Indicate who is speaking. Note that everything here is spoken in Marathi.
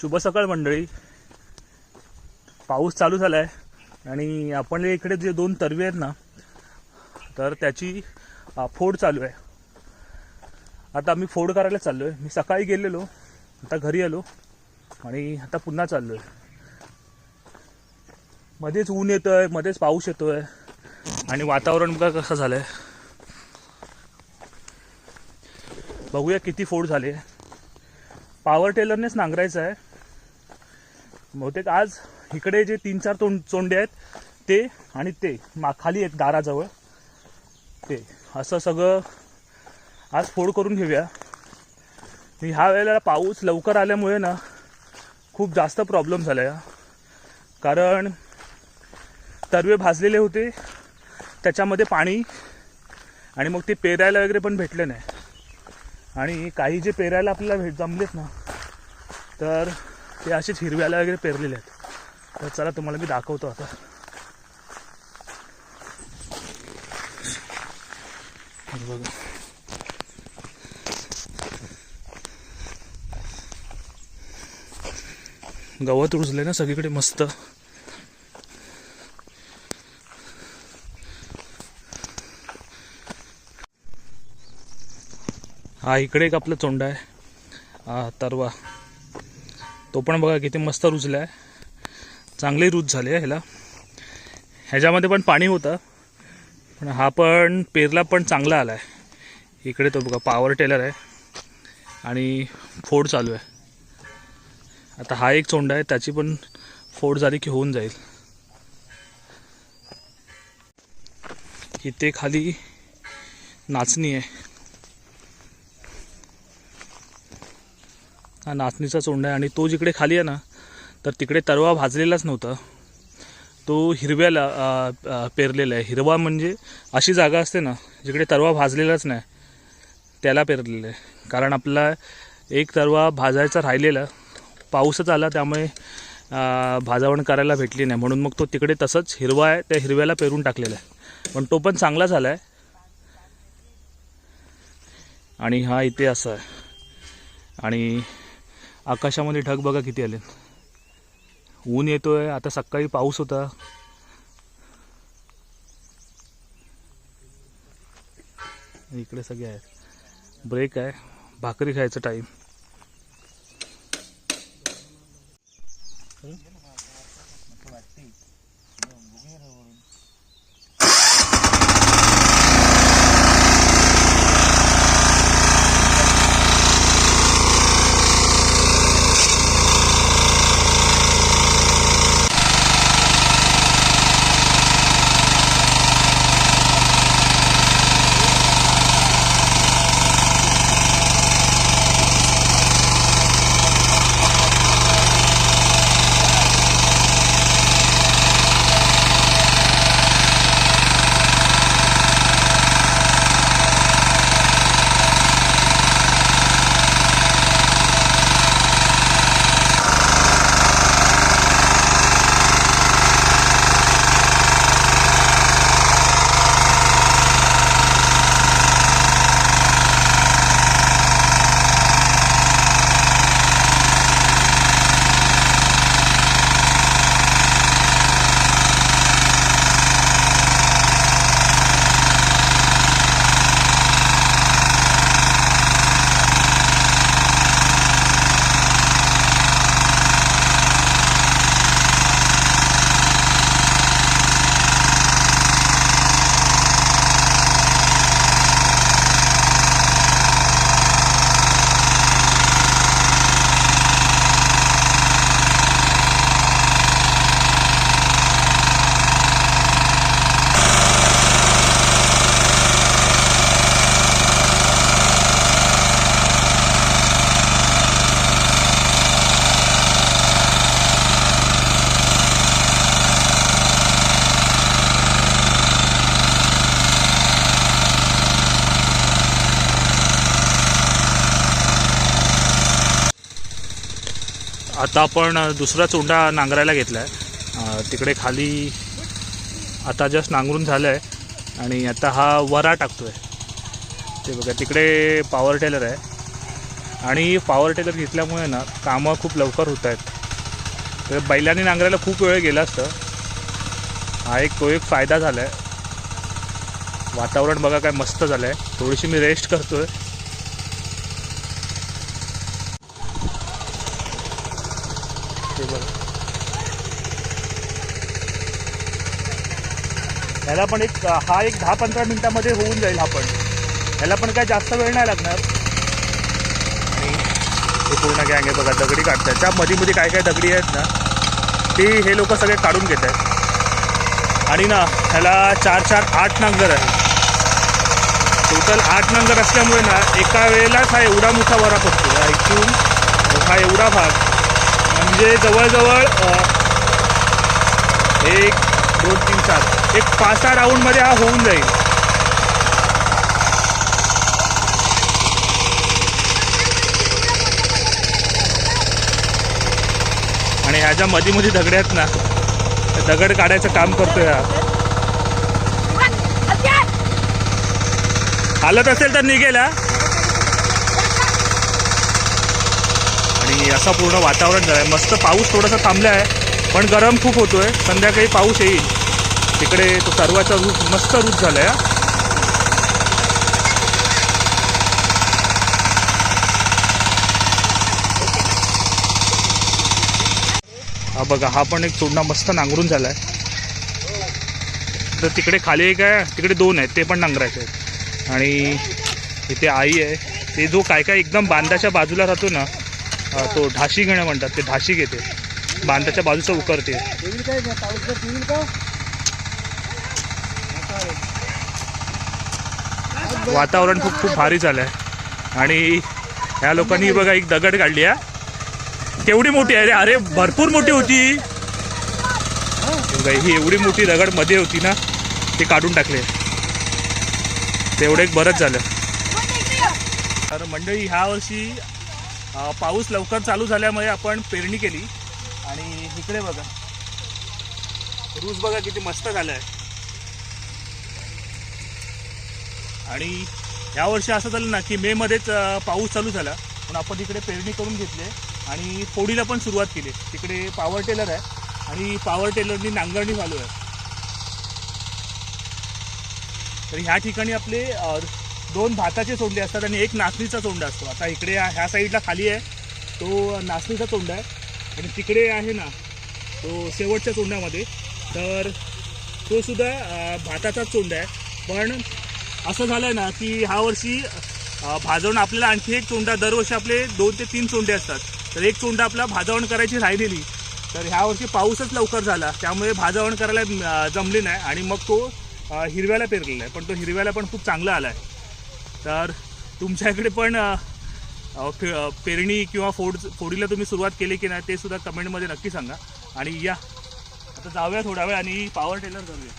Speaker 1: शुभ सकाळ मंडळी. पाऊस चालू झाला आहे आणि आपण इकडे जे दोन तरवे आहेत ना तर त्याची फोड चालू आहे. आता आम्ही फोड करायला चाललो आहे मी सकाळी गेलेलो आता घरी आलो आणि आता पुन्हा चाललो आहे मध्येच ऊन येतो आहे मध्येच पाऊस येतो आहे आणि वातावरण बघा कसं झालं आहे बघूया किती फोड झाले. पॉवर टेलरनेच नांगरायचं आहे. बहुतेक आज इकडे जे तीन चार तोंड चोंडे आहेत ते आणि ते मा खाली आहेत दाराजवळ. ते असं सगळं आज फोड करून घेऊया. ह्या वेळेला पाऊस लवकर आल्यामुळे ना खूप जास्त प्रॉब्लेम झाला आहे कारण तरवे भाजलेले होते त्याच्यामध्ये पाणी आणि मग ते पेरायला वगैरे पण भेटले नाही. आणि काही जे पेरायला आपल्याला भेट जमलेत ना तर ते असेच हिरव्याला वगैरे पेरलेले आहेत. तर चला तुम्हाला मी दाखवतो आता. बघा. गवत उजले ना सगळीकडे मस्त. हा इकडे एक आपलं चोंडा आहे. हा तरवा. तो पण बघा किती मस्त रुजला आहे चांगली रुज झाली आहे ह्याला. ह्याच्यामध्ये पण पाणी होतं. पण हा पण पेरला पण चांगला आला आहे इकडे तो बघा पावर टेलर आहे. आणि फोड चालू आहे. आता हा एक चोंडा आहे त्याची पण फोड झाली की होऊन जाईल. इथे खाली नाचणी आहे. हा नाचणीचा चोंडा आहे आणि तो जिकडे खाली आहे ना तर तिकडे तरवा भाजलेलाच नव्हता. तो हिरव्याला पेरलेला आहे. हिरवा म्हणजे अशी जागा असते ना जिकडे तरवा भाजलेलाच नाही त्याला पेरलेलं आहे. कारण आपला एक तरवा भाजायचा राहिलेला पाऊसच आला त्यामुळे भाजावण करायला भेटली नाही. म्हणून मग तो तिकडे तसंच हिरवा आहे त्या हिरव्याला पेरून टाकलेला आहे. पण तो पण चांगला झाला आहे आणि हा इथे असा आहे. आणि आकाशामध्ये ढग बघा किती आले. ऊन येतोय आता सकाळी पाऊस होता. इकडे सगळे आहेत. ब्रेक आहे. भाकरी खायचं टाईम आता आपण दुसरा चोंडा नांगरायला घेतला आहे तिकडे खाली आता जस्ट नांगरून झालं आहे आणि आता हा वरा टाकतो आहे ते बघा तिकडे पॉवर टेलर आहे. आणि पॉवर टेलर घेतल्यामुळे ना कामं खूप लवकर होत आहेत. तर बैलाने नांगरायला खूप वेळ गेला असतं. हा एक तो एक फायदा झाला आहे वातावरण बघा काय मस्त झालं आहे थोडीशी मी रेस्ट करतो आहे बघा ह्याला पण एक हा एक दहा पंधरा मिनिटामध्ये होऊन जाईल आपण ह्याला पण काय जास्त वेळ नाही लागणार. आणि हे पूर्ण गँग आहे बघा दगडी काढतात त्या मध्ये मध्ये काय काय दगडी आहेत ना ती हे लोक सगळे काढून घेत आहेत. आणि ना ह्याला चार चार आठ नांगर आहे टोटल आठ नांगर असल्यामुळे ना एका वेळेलाच हा एवढा मोठा वरा पडतो. ऐकून हा एवढा भाग. म्हणजे जवळजवळ एक दोन तीन चार. एक पाच सहा राऊंडमध्ये हा होऊन जाईल. आणि ह्याच्या मधी मधी दगड आहेत ना दगड काढायचं काम करतोय हा. हालत असेल तर निघेल आणि असं पूर्ण वातावरण झालं मस्त पाऊस थोडासा थांबला आहे पण गरम खूप होतोय. संध्याकाळी पाऊस येईल. तिकडे तो सर्वाचा रूप मस्त रूप झालाय हा. हा बघा हा पण एक चोडणा मस्त नांगरून झालाय. तर तिकडे खाली एक आहे तिकडे दोन आहेत ते पण नांगरायचे आहेत. आणि इथे आई आहे ते जो काय काय एकदम बांधाच्या बाजूला राहतो ना तो ढाशी घेणं म्हणतात ते ढाशी घेते. बांधाच्या बाजूचं उकरते
Speaker 2: देईल काय पाऊस जर देईल का
Speaker 1: वातावरण खूप खूप भारी झालं आहे आणि ह्या लोकांनी बघा एक दगड काढली आहे केवढी मोठी आहे अरे भरपूर मोठी होती. ही एवढी मोठी दगडमध्ये होती ना ते काढून टाकले. तेवढं एक बरंच झालं. तर मंडळी ह्या वर्षी पाऊस लवकर चालू झाल्यामुळे आपण पेरणी केली. आणि इकडे बघा रूस बघा किती मस्त झालं आहे आणि यावर्षी असं झालं ना की मे मध्येच पाऊस चालू झाला. पण आपण तिकडे पेरणी करून घेतली आणि फोडीला पण सुरुवात केली. तिकडे पॉवर टेलर आहे आणि पॉवर टेलरनी नांगरणी चालू आहे. तर ह्या ठिकाणी आपले दोन भाताचे सोंडे असतात आणि एक नाचणीचा तोंडा असतो. आता इकडे ह्या साईडला खाली आहे. तो नाचणीचा तोंड आहे. आणि तिकडे आहे ना तो शेवटच्या तोंडामध्ये. तर तो सुद्धा भाताचाच तोंड आहे. पण असं झालं ना की ह्या वर्षी भाजवण आपल्याला आणखी एक चोंडा दरवर्षी आपले दोन ते तीन चोंडे असतात. तर एक चोंडा आपला भाजवण करायची राहिलेली. तर ह्या वर्षी पाऊसच लवकर झाला त्यामुळे भाजवण करायला जमली नाही आणि मग तो हिरव्याला पेरलेला आहे. पण तो हिरव्याला पण खूप चांगला आला आहे तर तुमच्या इकडे पण फे पेरणी किंवा फोड फोडीला तुम्ही सुरुवात केली की नाही ते सुद्धा कमेंटमध्ये नक्की सांगा. आणि या आता जाऊया थोडा वेळ आणि पॉवर टेलर जाऊया